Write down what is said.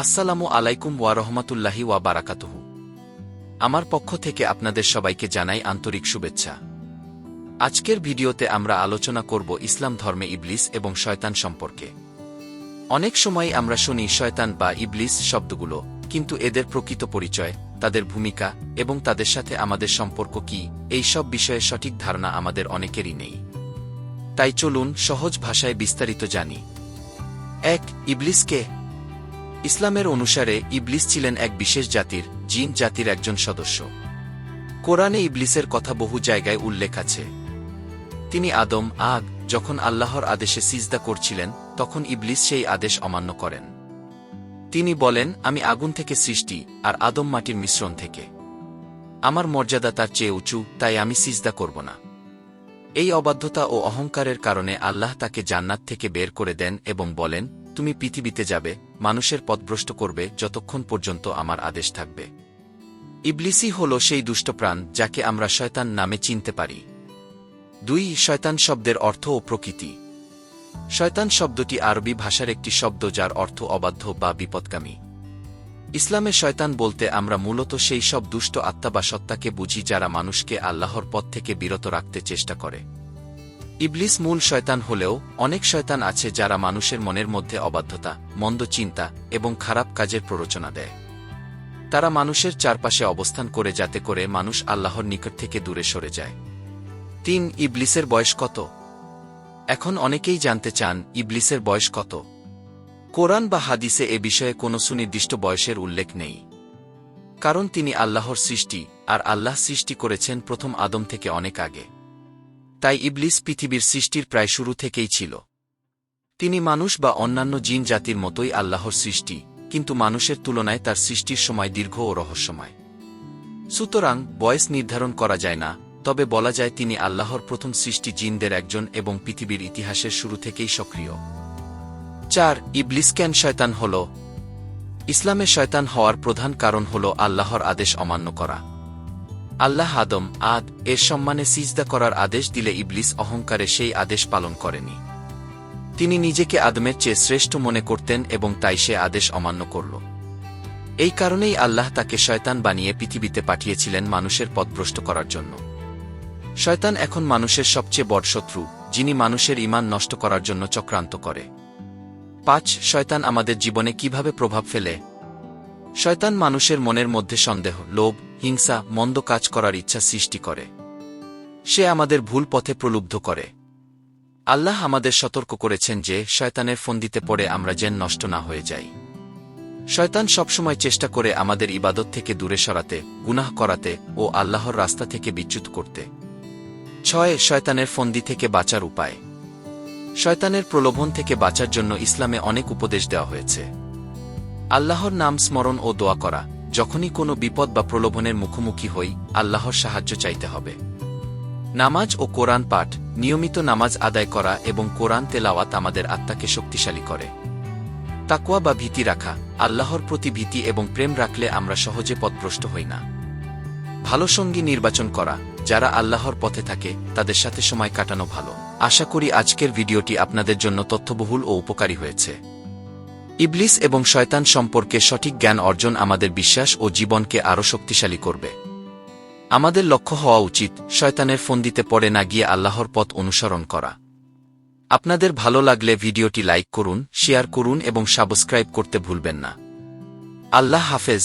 আসসালামু আলাইকুম ওয়া রহমাতুল্লাহি ওয়া বারাকাতুহু। আমার পক্ষ থেকে আপনাদের সবাইকে জানাই আন্তরিক শুভেচ্ছা। আজকের ভিডিওতে আমরা আলোচনা করব ইসলাম ধর্মে ইবলিস এবং শয়তান সম্পর্কে। অনেক সময় আমরা শুনি শয়তান বা ইবলিস শব্দগুলো, কিন্তু এদের প্রকৃত পরিচয়, তাদের ভূমিকা এবং তাদের সাথে আমাদের সম্পর্ক কি, এই সব বিষয়ে সঠিক ধারণা আমাদের অনেকেরই নেই। তাই চলুন সহজ ভাষায় বিস্তারিত জানি। এক, ইবলিসকে ইসলামের অনুসারে ইবলিস ছিলেন এক বিশেষ জাতির, জিন জাতির একজন সদস্য। কোরআনে ইবলিসের কথা বহু জায়গায় উল্লেখ আছে। তিনি আদম আগ যখন আল্লাহর আদেশে সিজদা করছিলেন, তখন ইবলিস সেই আদেশ অমান্য করেন। তিনি বলেন, আমি আগুন থেকে সৃষ্টি, আর আদম মাটির মিশ্রণ থেকে। আমার মর্যাদা তার চেয়ে উঁচু, তাই আমি সিজদা করব না। এই অবাধ্যতা ও অহংকারের কারণে আল্লাহ তাকে জান্নাত থেকে বের করে দেন এবং বলেন তুমি পৃথিবীতে যাবে, মানুষের পথভ্রষ্ট করবে যতক্ষণ পর্যন্ত আমার আদেশ থাকবে। ইবলিসি হল সেই দুষ্টপ্রাণ যাকে আমরা শয়তান নামে চিনতে পারি। দুই, শয়তান শব্দের অর্থ ও প্রকৃতি। শয়তান শব্দটি আরবি ভাষার একটি শব্দ যার অর্থ অবাধ্য বা বিপদগামী। ইসলামে শয়তান বলতে আমরা মূলত সেই সব দুষ্ট আত্মা বা সত্তাকে বুঝি যারা মানুষকে আল্লাহর পথ থেকে বিরত রাখতে চেষ্টা করে। ইবলিস মূল শয়তান হলেও অনেক শয়তান আছে যারা মানুষের মনের মধ্যে অবাধ্যতা, মন্দ চিন্তা এবং খারাপ কাজের প্ররোচনা দেয়। তারা মানুষের চারপাশে অবস্থান করে যাতে করে মানুষ আল্লাহর নিকট থেকে দূরে সরে যায়। তিন, ইবলিসের বয়স কত? এখন অনেকেই জানতে চান, ইবলিসের বয়স কত? কোরআন বা হাদিসে এ বিষয়ে কোনো সুনির্দিষ্ট বয়সের উল্লেখ নেই। কারণ তিনি আল্লাহর সৃষ্টি, আর আল্লাহ সৃষ্টি করেছেন প্রথম আদম থেকে অনেক আগে। তাই ইবলিস পৃথিবীর সৃষ্টির প্রায় শুরু থেকেই ছিল। তিনি মানুষ বা অন্যান্য জিন জাতির মতোই আল্লাহর সৃষ্টি, কিন্তু মানুষের তুলনায় তার সৃষ্টির সময় দীর্ঘ ও রহস্যময়। সুতরাং, বয়স নির্ধারণ করা যায় না, তবে বলা যায় তিনি আল্লাহর প্রথম সৃষ্টি জিনদের একজন এবং পৃথিবীর ইতিহাসের শুরু থেকেই সক্রিয়। চার, ইবলিস ক্যান শয়তান হল? ইসলামে শয়তান হওয়ার প্রধান কারণ হল আল্লাহর আদেশ অমান্য করা। আল্লাহ আদম, আদ, এর সম্মানে সিজদা করার আদেশ দিলে ইবলিস অহংকারে সেই আদেশ পালন করেনি। তিনি নিজেকে আদমের চেয়ে শ্রেষ্ঠ মনে করতেন এবং তাই সে আদেশ অমান্য করল। এই কারণেই আল্লাহ তাকে শয়তান বানিয়ে পৃথিবীতে পাঠিয়েছিলেন মানুষের পথভ্রষ্ট করার জন্য। শয়তান এখন মানুষের সবচেয়ে বড় শত্রু, যিনি মানুষের ইমান নষ্ট করার জন্য চক্রান্ত করে। পাঁচ, শয়তান আমাদের জীবনে কীভাবে প্রভাব ফেলে? শয়তান মানুষের মনের মধ্যে সন্দেহ, লোভ হিংসা, মন্দ কাজ করার ইচ্ছা সৃষ্টি করে। সে আমাদের ভুল পথে প্রলুব্ধ করে। আল্লাহ আমাদের সতর্ক করেছেন যে, শয়তানের ফন্দিতে পড়ে আমরা যেন নষ্ট না হয়ে যাই। শয়তান সবসময় চেষ্টা করে আমাদের ইবাদত থেকে দূরে সরাতে, গুনাহ করাতে ও আল্লাহর রাস্তা থেকে বিচ্যুত করতে। ছয়, শয়তানের ফন্দি থেকে বাঁচার উপায়। শয়তানের প্রলোভন থেকে বাঁচার জন্য ইসলামে অনেক উপদেশ দেওয়া হয়েছে। আল্লাহর নাম স্মরণ ও দোয়া করা। যখনই কোনো বিপদ বা প্রলোভনের মুখোমুখি হই, আল্লাহর সাহায্য চাইতে হবে। নামাজ ও কোরআন পাঠ, নিয়মিত নামাজ আদায় করা এবং কোরআন তেলাওয়াত আমাদের আত্মাকে শক্তিশালী করে। তাকুয়া বা ভীতি রাখা, আল্লাহর প্রতি ভীতি এবং প্রেম রাখলে আমরা সহজে পথভ্রষ্ট হই না। ভালো সঙ্গী নির্বাচন করা, যারা আল্লাহর পথে থাকে, তাদের সাথে সময় কাটানো ভালো। আশা করি আজকের ভিডিওটি আপনাদের জন্য তথ্যবহুল ও উপকারী হয়েছে। ইবলিস এবং শয়তান সম্পর্কে সঠিক জ্ঞান অর্জন আমাদের বিশ্বাস ও জীবনকে আরও শক্তিশালী করবে। আমাদের লক্ষ্য হওয়া উচিত শয়তানের ফন্দিতে পড়ে না গিয়ে আল্লাহর পথ অনুসরণ করা। আপনাদের ভালো লাগলে ভিডিওটি লাইক করুন, শেয়ার করুন এবং সাবস্ক্রাইব করতে ভুলবেন না। আল্লাহ হাফেজ।